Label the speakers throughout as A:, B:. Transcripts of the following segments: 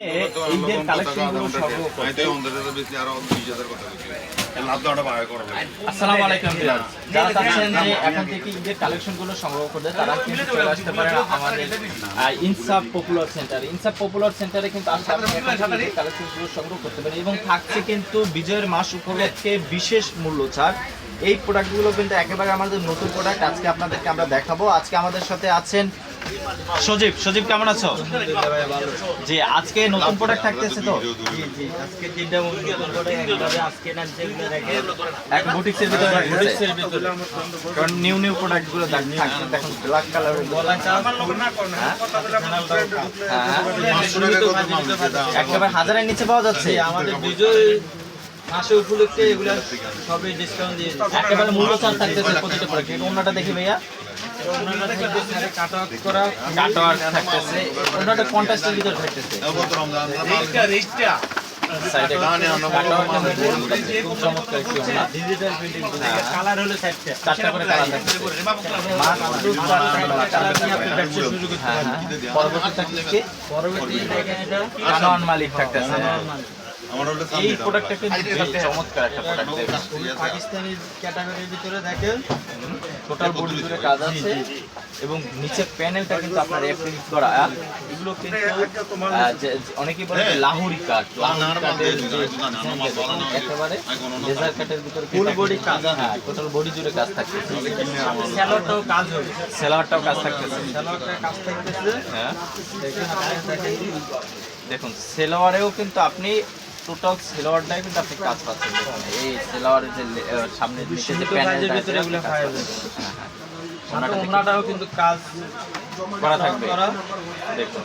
A: ঈদের কালেকশনগুলো আসসালামু আলাইকুম যারা চাচ্ছেন যে এখন থেকে ঈদের কালেকশনগুলো সংগ্রহ করতে তারা কিন্তু চলে আসতে পারে আমাদের ইনসাফ পপুলার সেন্টার ইনসাফ পপুলার সেন্টারে কিন্তু কালেকশনগুলো সংগ্রহ করতে পারেন এবং থাকছে কিন্তু বিজয়ের মাস উপলক্ষে বিশেষ মূল্য ছাড়। এই প্রোডাক্টগুলো কিন্তু একেবারে আমাদের নতুন প্রোডাক্ট আজকে আপনাদেরকে আমরা দেখাবো। আজকে আমাদের সাথে আছেন সজীব সজীব কেমন আছো? যে আজকে নতুন প্রোডাক্ট থাকতেছে তো? কালারের একেবারে হাজারের নিচে পাওয়া যাচ্ছে
B: আমাদের বিজয় মাসে উপলক্ষে এগুলো সবই ডিসকাউন্ট দিয়ে
A: একেবারে মূল্য ছাড় থাকতেছে প্রতিটা দেখি ভাইয়া। মালিক থাকতেছে এই
C: এই
A: প্রোডাক্টটা কিন্তু চমৎকার একটা প্রোডাক্ট
B: পাকিস্তানি ক্যাটাগরির ভিতরে দেখেন।
A: টোটাল বডি জুড়ে কাজ আছে এবং নিচে প্যানেলটা কিন্তু আপনার অ্যাপ্লিক করা এগুলো কিন্তু অনেকেই বলে লাহুরি কাঠ লাহুরি কাঠের একেবারে লেজার কাঠের ভিতরে ফুল বডি কাজ হ্যাঁ টোটাল বডি জুড়ে কাজ থাকতেছে
B: স্যালোটাও কাজ হবে
A: সেলারটাও কাজ থাকতেছে
B: কাজ থাকতেছে
A: হ্যাঁ
B: দেখুন
A: সেলোয়ারেও কিন্তু আপনি টোটাল সেলোয়ারটাই কিন্তু আপনি কাজ পাচ্ছেন এই সেলোয়ারের যে সামনে নিচে যে প্যানেলটা আছে,
B: এগুলো
A: কাজ
B: পাওয়া যাবে।
A: হ্যাঁ,
B: ওনাটাও কিন্তু কাজ
A: করা থাকবে। দেখুন।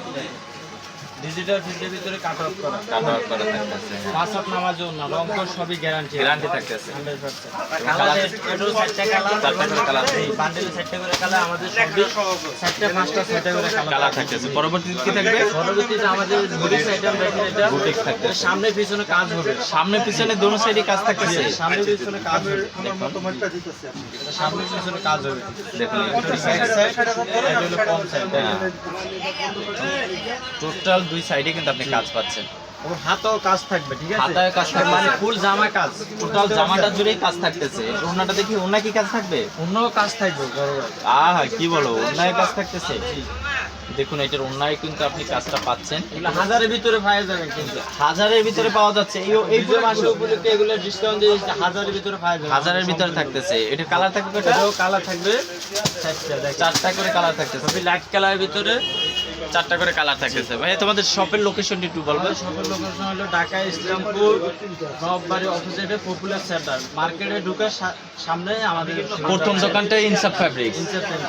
B: ডিজিটাল প্রিন্টের ভিতরে কাট আউট করা।
A: কাটার করা থাকতেছে
B: পাঁচ হাত নামার জন্য রং কর সবই গ্যারান্টি
A: গ্যারান্টি থাকতেছে।
B: হান্ড্রেড পার্সেন্ট কালার এটাও চারটা কালার
A: চারটা করে কালার
B: এই বান্ডেলে চারটা করে কালার আমাদের সবই চারটা পাঁচটা ছয়টা করে
A: কালার
B: কালার
A: থাকতেছে। পরবর্তীতে কি থাকবে?
B: পরবর্তীতে আমাদের বুটিক আইটেম দেখেন এটা
A: বুটিক থাকতেছে।
B: সামনে পিছনে কাজ হবে।
A: সামনে পিছনে দোনো সাইডে কাজ থাকতেছে।
B: সামনে পিছনে কাজ হবে। এটা সামনে পিছনে কাজ হবে।
A: দেখুন।
B: এটা ব্যাক সাইড এটা হলো ফ্রন্ট সাইড
A: টোটাল দুই সাইডে কিন্তু আপনি কাজ পাচ্ছেন।
B: ওর হাতেও কাজ থাকবে ঠিক আছে?
A: হাতায় কাজ থাকবে।
B: মানে ফুল জামা কাজ।
A: টোটাল জামাটা জুড়েই কাজ থাকতেছে। ওনাটা দেখি ওনা কি কাজ থাকবে?
B: কাজ থাকবে
A: কি বলো কাজ থাকতেছে? দেখুন এটার অন্যায় কিন্তু আপনি কাজটা পাচ্ছেন।
B: হাজারের ভিতরে পাওয়া যাবে কিন্তু।
A: হাজারের ভিতরে পাওয়া যাচ্ছে। এই এই
B: এই মাসের উপলক্ষে এগুলো ডিসকাউন্ট দিয়ে হাজারের ভিতরে পাওয়া যাবে।
A: হাজারের ভিতরে থাকতেছে। এটা কালার থাকবে
B: কালার থাকবে। চারটা
A: করে কালার থাকতেছে।
B: লাইট কালারের ভিতরে।
A: চারটা করে কালার থাকতেছে ভাই তোমাদের শপের লোকেশনটি একটু বলবে
B: শপের লোকেশন হলো ঢাকা ইসলামপুর নববাড়ি অপোজিটে পপুলার সেন্টার মার্কেটে ঢুকে সামনে আমাদের
A: প্রথম দোকানটা ইনসাফ ফ্যাব্রিক্স
B: ইনসেপ্টেন্ট